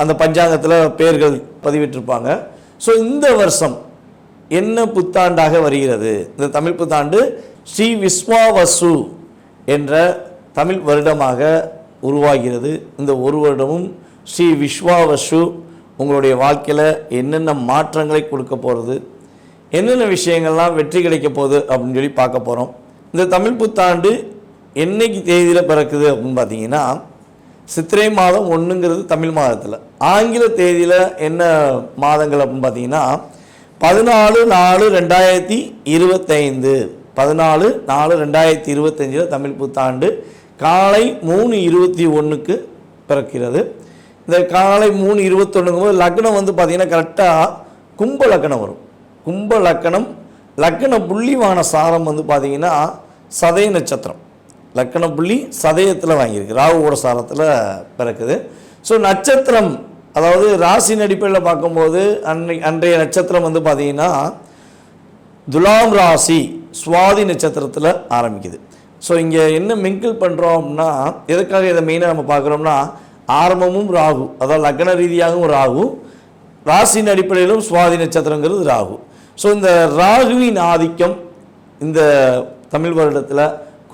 அந்த பஞ்சாங்கத்தில் பெயர்கள் பதிவிட்டிருப்பாங்க. ஸோ இந்த வருஷம் என்ன புத்தாண்டாக வருகிறது? இந்த தமிழ் புத்தாண்டு ஸ்ரீ விஸ்வாவசு என்ற தமிழ் வருடமாக உருவாகிறது. இந்த ஒரு வருடமும் ஸ்ரீ விஸ்வாவசு உங்களுடைய வாழ்க்கையில் என்னென்ன மாற்றங்களை கொடுக்க போகிறது என்னென்ன விஷயங்கள்லாம் வெற்றி கிடைக்க போகுது அப்படின்னு சொல்லி பார்க்க போகிறோம் இந்த தமிழ் புத்தாண்டு என்னைக்கு தேதியில் பிறக்குது அப்படின்னு பார்த்தீங்கன்னா சித்திரை மாதம் ஒன்றுங்கிறது தமிழ் மாதத்தில். ஆங்கில தேதியில் என்ன மாதங்கள் அப்படின்னு பார்த்தீங்கன்னா பதினாலு நாலு ரெண்டாயிரத்தி இருபத்தைந்து. பதினாலு நாலு ரெண்டாயிரத்தி இருபத்தஞ்சில் தமிழ் புத்தாண்டு காலை மூணு இருபத்தி ஒன்றுக்கு பிறக்கிறது. இந்த காலை மூணு இருபத்தொன்னுங்கும் போது லக்னம் வந்து பார்த்திங்கன்னா கரெக்டாக கும்ப லக்னம் வரும். கும்ப லக்கணம் லக்கண புள்ளிவான சாரம் வந்து பார்த்திங்கன்னா சதய நட்சத்திரம். லக்கண புள்ளி சதயத்தில் வாங்கியிருக்கு. ராகுவோட சாரத்தில் பிறக்குது. ஸோ நட்சத்திரம் அதாவது ராசியின் அடிப்படையில் பார்க்கும்போது அன்னை அன்றைய நட்சத்திரம் வந்து பார்த்தீங்கன்னா துலாம் ராசி சுவாதி நட்சத்திரத்தில் ஆரம்பிக்குது. ஸோ இங்கே என்ன மிங்கிள் பண்ணுறோம் அப்படின்னா எதுக்காக இதை மெயினாக நம்ம பார்க்குறோம்னா ஆரம்பமும் ராகு அதாவது லக்ன ரீதியாகவும் ராகு ராசியின் அடிப்படையிலும் சுவாதி நட்சத்திரங்கிறது ராகு. ஸோ இந்த ராகுவின் ஆதிக்கம் இந்த தமிழ் வருடத்தில்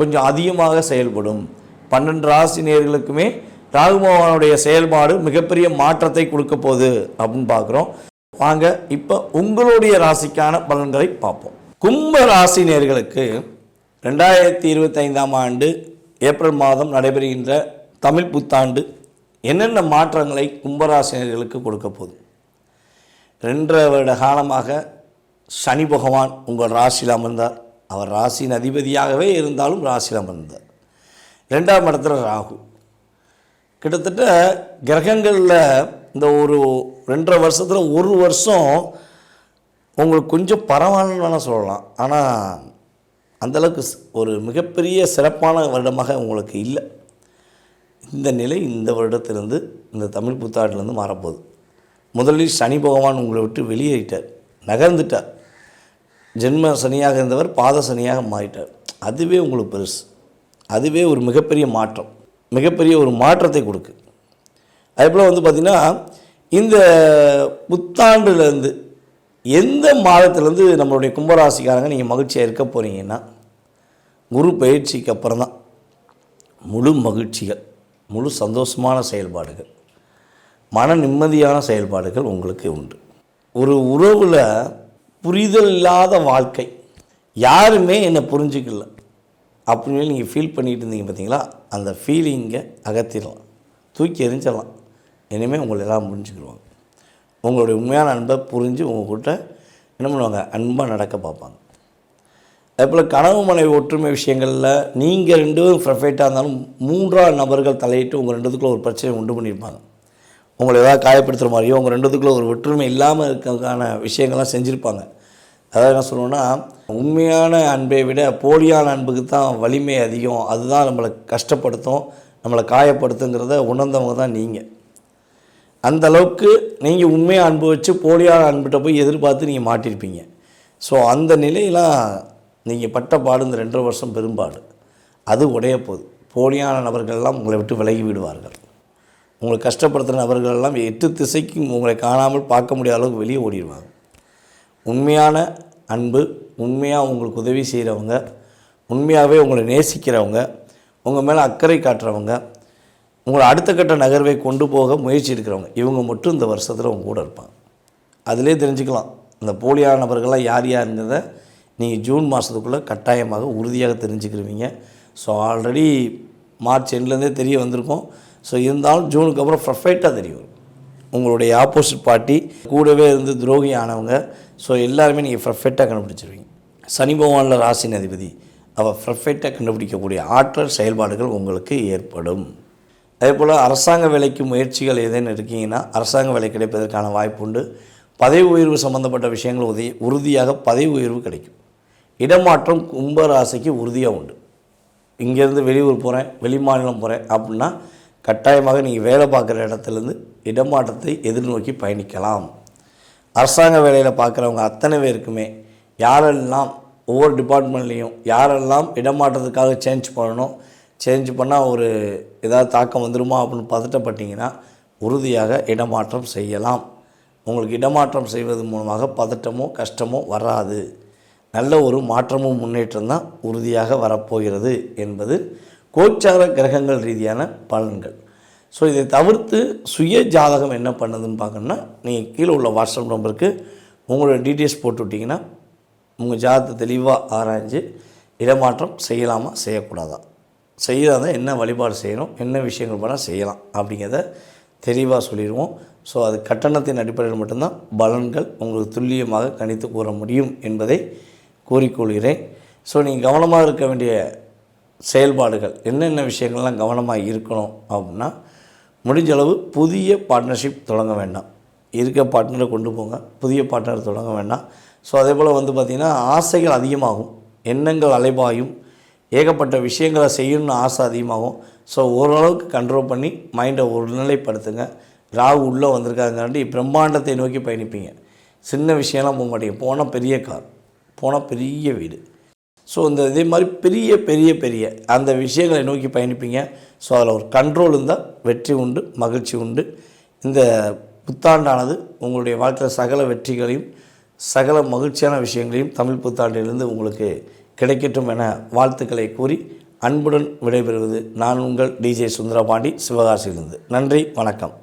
கொஞ்சம் அதிகமாக செயல்படும். பன்னெண்டு ராசி நேர்களுக்குமே ராகு செயல்பாடு மிகப்பெரிய மாற்றத்தை கொடுக்க போகுது அப்படின்னு பார்க்குறோம். வாங்க இப்போ உங்களுடைய ராசிக்கான பலன்களை பார்ப்போம். கும்ப ராசி நேர்களுக்கு ரெண்டாயிரத்தி இருபத்தைந்தாம் ஆண்டு ஏப்ரல் மாதம் நடைபெறுகின்ற தமிழ் புத்தாண்டு என்னென்ன மாற்றங்களை கும்பராசினர்களுக்கு கொடுக்க போகுது? ரெண்டரை வருட காலமாக சனி பகவான் உங்கள் ராசியில் அமர்ந்தார். அவர் ராசியின் அதிபதியாகவே இருந்தாலும் ராசியில் அமர்ந்தார் ரெண்டாம் இடத்துல ராகு. கிட்டத்தட்ட கிரகங்களில் இந்த ஒரு ரெண்டரை வருஷத்தில் ஒரு வருஷம் உங்களுக்கு கொஞ்சம் பரவாயில்லன்னு வேணால் சொல்லலாம். ஆனால் அந்தளவுக்கு ஒரு மிகப்பெரிய சிறப்பான வருடமாக உங்களுக்கு இல்லை. இந்த நிலை இந்த வருடத்திலிருந்து இந்த தமிழ் புத்தாண்டிலேருந்து மாறப்போகுது. முதலில் சனி பகவான் உங்களை விட்டு வெளியேறிட்டார். நகர்ந்துட்டார். ஜென்ம சனியாக இருந்தவர் பாத சனியாக மாறிட்டார். அதுவே உங்களுக்கு பெருசு. அதுவே ஒரு மிகப்பெரிய மாற்றம். மிகப்பெரிய ஒரு மாற்றத்தை கொடுக்கு. அதேபோல் வந்து பார்த்திங்கன்னா இந்த புத்தாண்டுலேருந்து எந்த மாதத்துலேருந்து நம்மளுடைய கும்பராசிக்காரங்க நீங்கள் மகிழ்ச்சியாக இருக்க போகிறீங்கன்னா குரு பயிற்சிக்கு அப்புறம் தான் முழு மகிழ்ச்சிகள் முழு சந்தோஷமான செயல்பாடுகள் மன நிம்மதியான செயல்பாடுகள் உங்களுக்கு உண்டு. ஒரு உறவில் புரிதல் இல்லாத வாழ்க்கை. யாருமே என்னை புரிஞ்சுக்கல. அப்படின்னு நீங்கள் ஃபீல் பண்ணிட்டு இருந்தீங்க பார்த்தீங்களா அந்த ஃபீலிங்கை அகற்றிடலாம் தூக்கி எரிஞ்சிடலாம் இனிமேல் உங்களை எல்லாம் புரிஞ்சுக்கிடுவாங்க உங்களுடைய உண்மையான அன்பை புரிஞ்சு உங்கள்கிட்ட என்ன பண்ணுவாங்க? அன்பாக நடக்க பார்ப்பாங்க. அதேபோல் கனவு மனைவி ஒற்றுமை விஷயங்களில் நீங்கள் ரெண்டு பேரும் இருந்தாலும் மூன்றாவது நபர்கள் தலையிட்டு உங்கள் ரெண்டுத்துக்குள்ள ஒரு பிரச்சனை உண்டு பண்ணியிருப்பாங்க. உங்களை ஏதாவது காயப்படுத்துகிற மாதிரியோ உங்கள் ரெண்டுத்துக்குள்ளே ஒரு ஒற்றுமை இல்லாமல் இருக்கிறதுக்கான விஷயங்கள்லாம் செஞ்சுருப்பாங்க. அதாவது என்ன சொல்லணும்னா உண்மையான அன்பை விட போலியான அன்புக்கு தான் வலிமை அதிகம். அதுதான் நம்மளை கஷ்டப்படுத்தும் நம்மளை காயப்படுத்துங்கிறத உணர்ந்தவங்க தான் நீங்கள் அந்த அளவுக்கு நீங்கள் உண்மையாக அன்பு வச்சு போலியான அன்புகிட்ட போய் எதிர்பார்த்து நீங்கள் மாட்டியிருப்பீங்க ஸோ அந்த நிலையெல்லாம் நீங்கள் பட்ட பாடு இந்த ரெண்டரை வருஷம் பெரும்பாடு. அது உடைய போகுது போலியான நபர்கள்லாம் உங்களை விட்டு விலகி விடுவார்கள். உங்களை கஷ்டப்படுத்துகிற நபர்கள் எல்லாம் எட்டு திசைக்கும் உங்களை காணாமல் பார்க்க முடியாத அளவுக்கு வெளியே ஓடிடுவாங்க. உண்மையான அன்பு உண்மையாக உங்களுக்கு உதவி செய்கிறவங்க உண்மையாகவே உங்களை நேசிக்கிறவங்க உங்கள் மேலே அக்கறை காட்டுறவங்க உங்களை அடுத்த கட்ட நகர்வை கொண்டு போக முயற்சி எடுக்கிறவங்க இவங்க மட்டும் இந்த வருஷத்தில் உங்க கூட இருப்பாங்க. அதிலே தெரிஞ்சுக்கலாம். இந்த போலியான நபர்கள்லாம் யார் யாருங்கிறத நீங்கள் ஜூன் மாதத்துக்குள்ளே கட்டாயமாக உறுதியாக தெரிஞ்சுக்கிருவீங்க. ஸோ ஆல்ரெடி மார்ச் எண்ட்லேருந்தே தெரிய வந்திருக்கோம். ஸோ இருந்தாலும் ஜூனுக்கு அப்புறம் பர்ஃபெக்டாக தெரியும். உங்களுடைய ஆப்போசிட் பார்ட்டி கூடவே இருந்து துரோகி ஆனவங்க ஸோ எல்லாருமே நீங்கள் பர்ஃபெக்டாக கண்டுபிடிச்சிருவீங்க. சனி பகவானில் ராசின் அதிபதி. அவள் பர்ஃபெக்டாக கண்டுபிடிக்கக்கூடிய ஆற்றல் செயல்பாடுகள் உங்களுக்கு ஏற்படும். அதே போல் அரசாங்க வேலைக்கு முயற்சிகள் ஏதேன்னு இருக்கீங்கன்னா அரசாங்க வேலை கிடைப்பதற்கான வாய்ப்பு உண்டு. பதவி உயர்வு சம்மந்தப்பட்ட விஷயங்கள் உதவி உறுதியாக பதவி உயர்வு கிடைக்கும். இடமாற்றம் கும்பராசிக்கு உறுதியாக உண்டு. இங்கேருந்து வெளியூர் போகிறேன் வெளி மாநிலம் போகிறேன் அப்படின்னா கட்டாயமாக நீங்கள் வேலை பார்க்குற இடத்துலேருந்து இடமாற்றத்தை எதிர்நோக்கி பயணிக்கலாம். அரசாங்க வேலையில் பார்க்குறவங்க அத்தனை பேருக்குமே யாரெல்லாம் ஒவ்வொரு டிபார்ட்மெண்ட்லேயும் யாரெல்லாம் இடமாற்றத்துக்காக சேஞ்ச் பண்ணணும் சேஞ்ச் பண்ணால் ஒரு ஏதாவது தாக்கம் வந்துருமா அப்படின்னு பதட்டப்பட்டீங்கன்னா உறுதியாக இடமாற்றம் செய்யலாம். உங்களுக்கு இடமாற்றம் செய்வது மூலமாக பதட்டமோ கஷ்டமோ வராது. நல்ல ஒரு மாற்றமும் முன்னேற்றம் தான் உறுதியாக வரப்போகிறது என்பது கோச்சார கிரகங்கள் ரீதியான பலன்கள். ஸோ இதை தவிர்த்து சுய ஜாதகம் என்ன பண்ணுதுன்னு பார்க்கணுன்னா நீங்கள் கீழே உள்ள வாட்ஸ்அப் நம்பருக்கு உங்களோட டீட்டெயில்ஸ் போட்டு விட்டிங்கன்னா உங்கள் ஜாதகத்தை தெளிவாக ஆராய்ஞ்சு இடமாற்றம் செய்யலாமா செய்யக்கூடாதா? செய்யாத என்ன வழிபாடு செய்யணும் என்ன விஷயங்கள் பண்ணால் செய்யலாம் அப்படிங்கிறத தெளிவாக சொல்லிடுவோம். ஸோ அது கட்டணத்தின் அடிப்படையில் மட்டும்தான் பலன்கள் உங்களுக்கு துல்லியமாக கணித்து கூற முடியும் என்பதை கூறிக்கொள்கிறேன். ஸோ நீங்கள் கவனமாக இருக்க வேண்டிய செயல்பாடுகள் என்னென்ன விஷயங்கள்லாம் கவனமாக இருக்கணும் அப்படின்னா முடிஞ்ச அளவு புதிய பார்ட்னர்ஷிப் தொடங்க வேண்டாம். இருக்க பார்ட்னரை கொண்டு போங்க புதிய பார்ட்னர் தொடங்க வேண்டாம். ஸோ அதே போல் வந்து பார்த்திங்கன்னா ஆசைகள் அதிகமாகும். எண்ணங்கள் அலைபாயும். ஏகப்பட்ட விஷயங்களை செய்யணும்னு ஆசை அதிகமாகும். ஸோ ஓரளவுக்கு கண்ட்ரோல் பண்ணி மைண்டை ஒருநிலைப்படுத்துங்க. ராகு உள்ளே வந்திருக்காங்காண்டி பிரம்மாண்டத்தை நோக்கி பயணிப்பீங்க. சின்ன விஷயம்லாம் போக மாட்டீங்க. போனால் பெரிய கார். போனால் பெரிய வீடு. ஸோ இந்த இதே மாதிரி பெரிய பெரிய பெரிய அந்த விஷயங்களை நோக்கி பயணிப்பீங்க. ஸோ அதில் ஒரு கண்ட்ரோல் இருந்தால் வெற்றி உண்டு மகிழ்ச்சி உண்டு. இந்த புத்தாண்டானது உங்களுடைய வாழ்க்கையில் சகல வெற்றிகளையும் சகல மகிழ்ச்சியான விஷயங்களையும் தமிழ் புத்தாண்டிலிருந்து உங்களுக்கு கிடைக்கட்டும் என வாழ்த்துக்களை கூறி அன்புடன் விடைபெறுவது நான் உங்கள் டிஜே சுந்தரபாண்டி சிவகாசியிலிருந்து. நன்றி வணக்கம்.